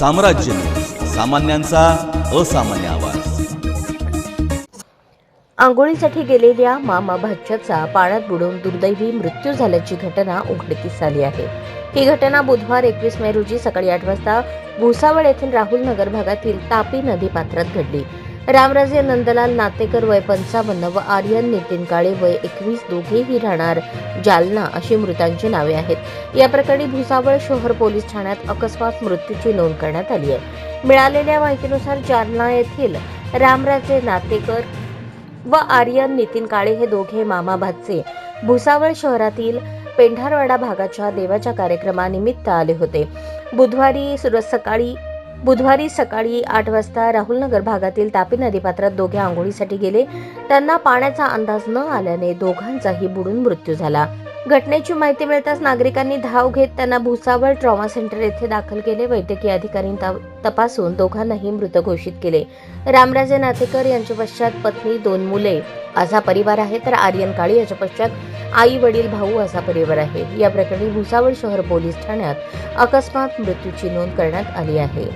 साम्राज्य. सामान्यांचा असामान्य आवाज. आंघोळीसाठी गेलेल्या मामा भाच्याचा पाण्यात बुडून दुर्दैवी मृत्यू झाल्याची घटना उघडकीस आली आहे. ही घटना बुधवार एकवीस मे रोजी सकाळी आठ वाजता भुसावळ येथील राहुल नगर भागातील तापी नदी पात्रात घडली. रामराजे नंदलाल नातेकर वय पंचावन्न व आर्यन नितीन काळे वय एकवीस दोघेही राहणार. जालना अशी मृतांची नावे आहेत. या प्रकरणी भुसावळ शहर पोलीस ठाण्यात अकस्मात मृत्यूची नोंद करण्यात आली आहे. मिळालेल्या माहितीनुसार जालना येथील रामराजे नातेकर व आर्यन नितीन काळे हे दोघे मामाभाचे. भुसावळ शहरातील पेंढारवाडा भागाच्या देवाच्या कार्यक्रमानिमित्त आले होते. बुधवारी सकाळी बुधवारी सकाळी आठ वाजता राहुलनगर भागातील तापी नदीपात्रात दोघे आंघोळीसाठी गेले. त्यांना पाण्याचा अंदाज न आल्याने दोघांचाही बुडून मृत्यू झाला. घटनेची माहिती मिळताच नागरिकांनी धाव घेत त्यांना भुसावळ ट्रॉमा सेंटर येथे दाखल केले. वैद्यकीय अधिकाऱ्यांनी तपासून दोघांनाही मृत घोषित केले. रामराजे नातेकर यांच्या पश्चात पत्नी दोन मुले असा परिवार आहे. तर आर्यन काळे याच्या पश्चात आई वडील भाऊ असा परिवार आहे. या प्रकरणी भुसावळ शहर पोलीस ठाण्यात अकस्मात मृत्यूची नोंद करण्यात आली आहे.